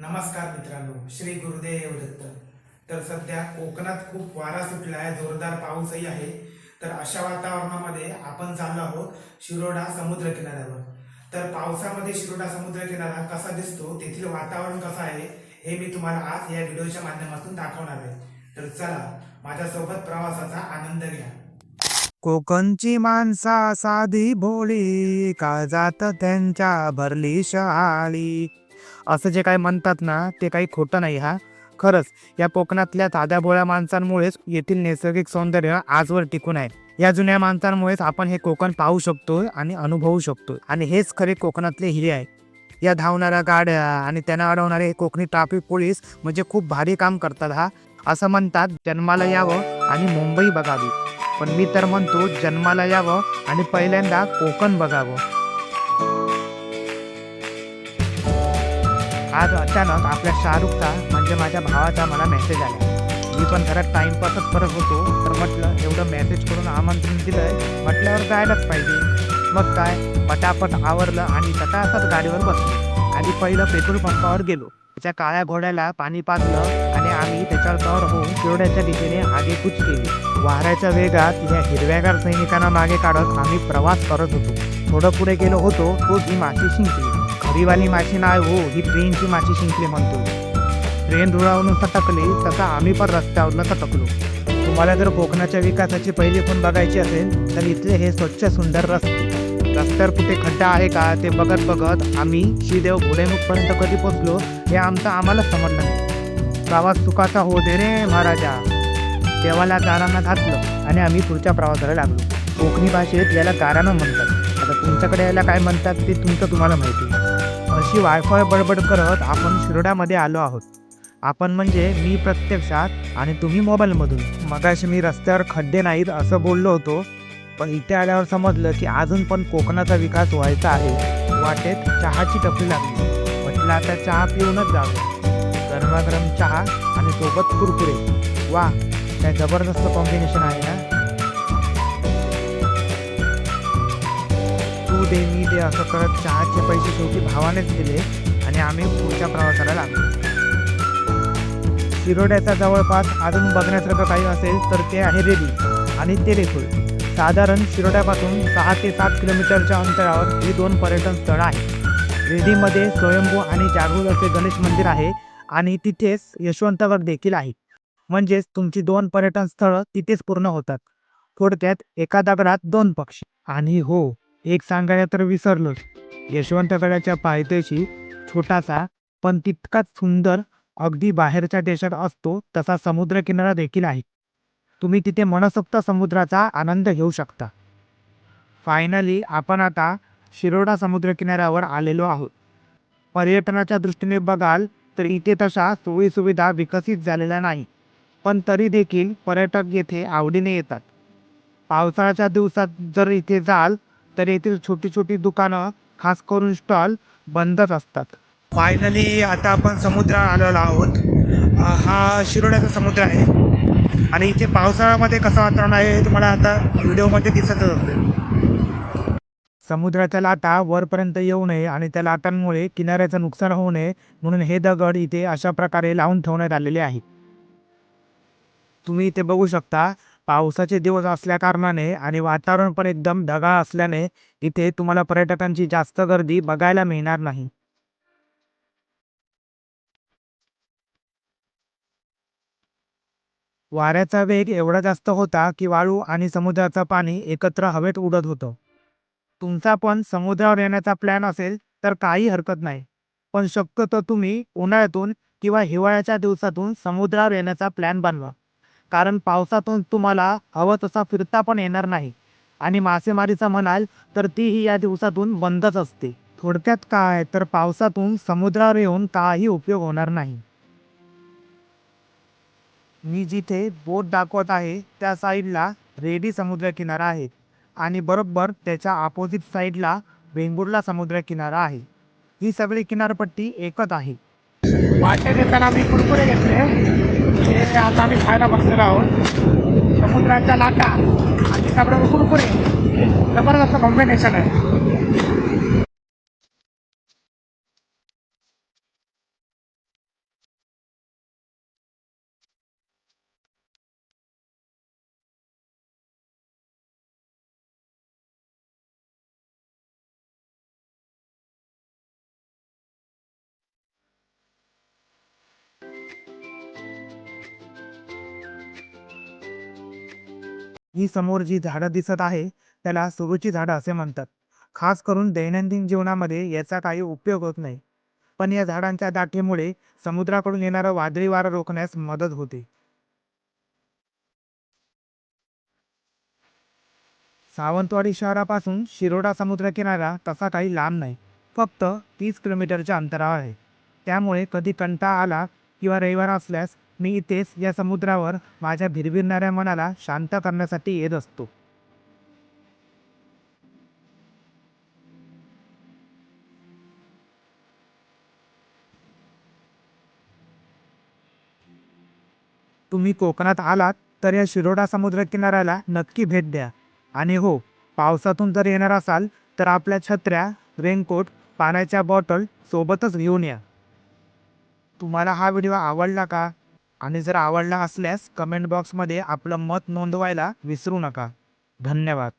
नमस्कार मित्रांनो श्री गुरुदेव दत्त. तर सध्या कोकणात खूप वारा सुटला आहे जोरदार पाऊसही आहे. तर अशा वातावरणामध्ये आपण चाललो आहोत शिरोडा समुद्र किनाऱ्यावर तर पावसामध्ये शिरोडा समुद्र किनारा कसा दिसतो तेथील वातावरण कसं आहे हे मी तुम्हाला आज या व्हिडिओच्या माध्यमातून दाखवणार आहे. तर चला माझ्यासोबत प्रवासाचा आनंद घ्या. कोकणची माणसा साधी भोळी काळजात त्यांच्या भरली शहाळी? असं जे काय म्हणतात ना ते काही खोटं नाही हा. खरंच या कोकणातल्या साध्या भोळ्या माणसांमुळेच येथील नैसर्गिक सौंदर्य आजवर टिकून आहे. या जुन्या माणसांमुळेच आपण हे कोकण पाहू शकतो आणि अनुभवू शकतो आणि हेच खरे कोकणातले हिरे आहे. या धावणाऱ्या गाड्या आणि त्यांना अडवणारे हे कोकणी ट्रॅफिक पोलीस म्हणजे खूप भारी काम करतात हा. असं म्हणतात जन्माला यावं आणि मुंबई बघावी. पण मी तर म्हणतो जन्माला यावं आणि पहिल्यांदा कोकण बघावं. आज अचानक आपल्या शाहरुखचा म्हणजे माझ्या भावाचा मला मेसेज आला. मी पण घरात टाइमपासच करत होतो तर म्हटलं एवढं मेसेज करून आमंत्रण दिलंय म्हटल्यावर जायलाच पाहिजे. मग काय? पटापट आवरलं आणि तटासच गाडीवर बसलो. आणि पहिलं पेट्रोल पंपावर गेलो. त्याच्या काळ्या घोड्याला पाणी पाजलं आणि आम्ही त्याच्यावर कवर होऊन शिरोड्याच्या दिशेने आगेकूच केली. वाऱ्याच्या वेगात या हिरव्यागार सैनिकांना मागे काढत आम्ही प्रवास करत होतो. थोडं पुढे गेलो होतो तो ही माशी शिंकली खरीवाली माशी नाही हो ही ट्रेनची माशी शिंकली म्हणतो. ट्रेन रुळावरून सटकली तसा आम्ही पण रस्त्यावरनं सटकलो तुम्हाला जर कोकणाच्या विकासाची पहिली पण बघायची असेल तर इथले हे स्वच्छ सुंदर रस्ते. रस्त्यावर कुठे खड्डा आहे का ते बघत बघत आम्ही श्रीदेव घोडेमुखपर्यंत कधी पोचलो हे आमचं आम्हाला समजलं नाही. प्रवास सुखाचा हो दे रे महाराजा. देवाला गारांना घातलं आणि आम्ही पुढच्या प्रवासाला लागलो. कोकणी भाषेत याला गारानं म्हणतात. आता तुमच्याकडे याला काय म्हणतात ते तुमचं तुम्हाला माहिती अशी वायफाय बडबड करत आपण शिरोड्यामध्ये आलो आहोत. आपण म्हणजे मी प्रत्यक्षात आणि तुम्ही मोबाईलमधून. मगाशी मी रस्त्यावर खड्डे नाहीत असं बोललो होतो पण इथे आल्यावर समजलं की अजून पण कोकणाचा विकास व्हायचा आहे. वाटेत चहाची टपरी लागली. म्हटलं आता चहा पिऊनच जावं. गरमागरम चहा आणि सोबत कुरकुरे. वा काय जबरदस्त कॉम्बिनेशन आहे ना दे मी दे असं करत चहाचे पैसे शेवटी भावानेच दिले आणि आम्ही पुढच्या प्रवासाला लागलो. शिरोड्याचा जवळपास अजून बघण्यासारखं काही असेल तर ते आहे रेडी आणि ते तेरेफुल साधारण शिरोड्यापासून सहा ते सात किलोमीटरच्या अंतरावर ही दोन पर्यटन स्थळं आहेत रेडीमध्ये स्वयंभू आणि जागृत असे गणेश मंदिर आहे आणि तिथेच यशवंतगड देखील आहे. म्हणजेच तुमची दोन पर्यटन स्थळं तिथेच पूर्ण होतात. थोडक्यात एका दगडात दोन पक्षी आणि हो एक सांगायला तर विसरलोच. यशवंतगडाच्या पायथ्याशी छोटासा पण तितकाच सुंदर अगदी बाहेरच्या देशात असतो तसा समुद्रकिनारा देखील आहे. तुम्ही तिथे मनसोक्त समुद्राचा आनंद घेऊ शकता. फायनली आपण आता शिरोडा समुद्रकिनाऱ्यावर आलेलो आहोत. पर्यटनाच्या दृष्टीने बघाल तर इथे तशा सोयीसुविधा विकसित झालेल्या नाही पण तरी देखील पर्यटक येथे आवडीने येतात. पावसाळ्याच्या दिवसात जर इथे जाल तर येथील छोटी छोटी दुकानं खास करून स्टॉल बंदच असतात. फायनली आता आपण समुद्रात आलेलो आहोत. हा शिरोड्याचा समुद्र आहे. आणि इथे पावसाळ्यामध्ये कसं वातावरण आहे तुम्हाला आता व्हिडिओमध्ये दिसतच असेल. समुद्राच्या लाटा वरपर्यंत येऊ नये आणि त्या लाटांमुळे किनाऱ्याचं नुकसान होऊ नये म्हणून हे दगड इथे अशा प्रकारे लावून ठेवण्यात आलेले आहे. तुम्ही इथे बघू शकता पावसाचे दिवस असल्या कारणाने आणि वातावरण पण एकदम ढगाळ असल्याने इथे तुम्हाला पर्यटकांची जास्त गर्दी बघायला मिळणार नाही. वाऱ्याचा वेग एवढा जास्त होता की वाळू आणि समुद्राचं पाणी एकत्र हवेत उडत होतं. तुमचा पण समुद्रावर येण्याचा प्लॅन असेल तर काही हरकत नाही. पण शक्यतो तुम्ही उन्हाळ्यातून किंवा हिवाळ्याच्या दिवसातून समुद्रावर येण्याचा प्लॅन बनवा. कारण पावसातून तुम्हाला हवं तसा फिरता पण येणार नाही. आणि मासेमारीचा म्हणाल तर तीही या दिवसातून बंदच असते. थोडक्यात काय? तर पावसातून समुद्रावर येऊन काही उपयोग होणार नाही. मी जिथे बोट दाखवत आहे त्या साईडला रेडी समुद्र किनारा आहे आणि बरोबर त्याच्या अपोजिट साईडला वेंगुर्ला समुद्र किनारा आहे. ही सगळी किनारपट्टी एकच आहे. मासे घेताना मी कुरकुरे घेतले. ते आता आम्ही खायला बसलेलो आहोत. समुद्राच्या लाटा आणि सगळं कुरकुरे. जबरदस्त कॉम्बिनेशन आहे. ही समोर जी झाडं दिसत आहे त्याला सुरूची झाडं असे म्हणतात. खास करून दैनंदिन जीवनामध्ये याचा काही उपयोग होत नाही. पण या झाडांच्या दाटीमुळे समुद्राकडून येणारं वादळी वारं रोखण्यास मदत होते. सावंतवाडी शहरापासून शिरोडा समुद्रकिनारा तसा काही लांब नाही. फक्त तीस किलोमीटरच्या अंतरावर आहे. त्यामुळे कधी कंटाळा आला किंवा रविवार असल्यास मी इथेच या समुद्रावर माझ्या भिरभिरणाऱ्या मनाला शांत करण्यासाठी येत असतो. तुम्ही कोकणात आलात तर या शिरोडा समुद्रकिनाऱ्याला नक्की भेट द्या. आणि हो पावसातून जर येणार असाल तर आपल्या छत्र्या रेनकोट पाण्याच्या बॉटल सोबतच घेऊन या. तुम्हाला हा व्हिडिओ आवडला का? आणि जर आवडला असल्यास कमेंट बॉक्समध्ये आपलं मत नोंदवायला विसरू नका. धन्यवाद.